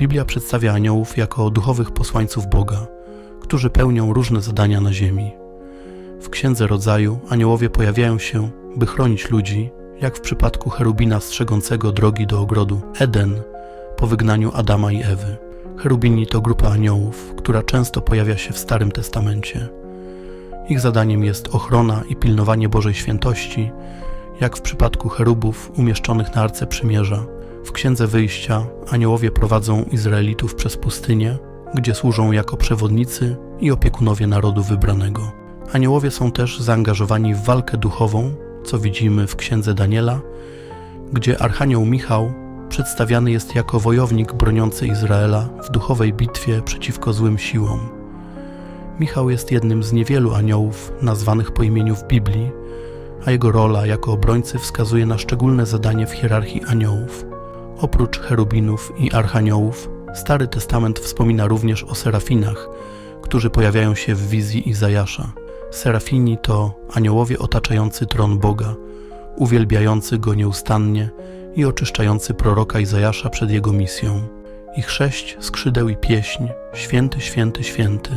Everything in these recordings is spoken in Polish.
Biblia przedstawia aniołów jako duchowych posłańców Boga, którzy pełnią różne zadania na ziemi. W Księdze Rodzaju aniołowie pojawiają się, by chronić ludzi, jak w przypadku cherubina strzegącego drogi do ogrodu Eden po wygnaniu Adama i Ewy. Cherubini to grupa aniołów, która często pojawia się w Starym Testamencie. Ich zadaniem jest ochrona i pilnowanie Bożej świętości, jak w przypadku cherubów umieszczonych na Arce Przymierza. W Księdze Wyjścia aniołowie prowadzą Izraelitów przez pustynię, gdzie służą jako przewodnicy i opiekunowie narodu wybranego. Aniołowie są też zaangażowani w walkę duchową, co widzimy w Księdze Daniela, gdzie Archanioł Michał przedstawiany jest jako wojownik broniący Izraela w duchowej bitwie przeciwko złym siłom. Michał jest jednym z niewielu aniołów nazwanych po imieniu w Biblii, a jego rola jako obrońcy wskazuje na szczególne zadanie w hierarchii aniołów. Oprócz cherubinów i archaniołów, Stary Testament wspomina również o serafinach, którzy pojawiają się w wizji Izajasza. Serafini to aniołowie otaczający tron Boga, uwielbiający go nieustannie i oczyszczający proroka Izajasza przed jego misją. Ich sześć skrzydeł i pieśń, święty, święty, święty,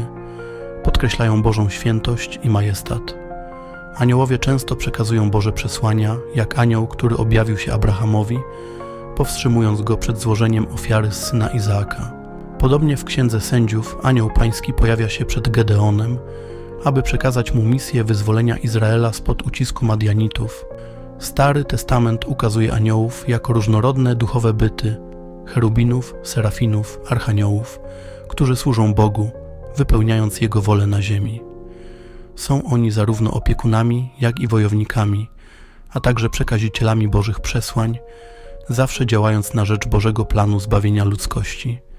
podkreślają Bożą świętość i majestat. Aniołowie często przekazują Boże przesłania, jak anioł, który objawił się Abrahamowi, powstrzymując go przed złożeniem ofiary z syna Izaaka. Podobnie w Księdze Sędziów anioł pański pojawia się przed Gedeonem, aby przekazać mu misję wyzwolenia Izraela spod ucisku Madianitów. Stary Testament ukazuje aniołów jako różnorodne duchowe byty, cherubinów, serafinów, archaniołów, którzy służą Bogu, wypełniając Jego wolę na ziemi. Są oni zarówno opiekunami, jak i wojownikami, a także przekazicielami Bożych przesłań, zawsze działając na rzecz Bożego planu zbawienia ludzkości –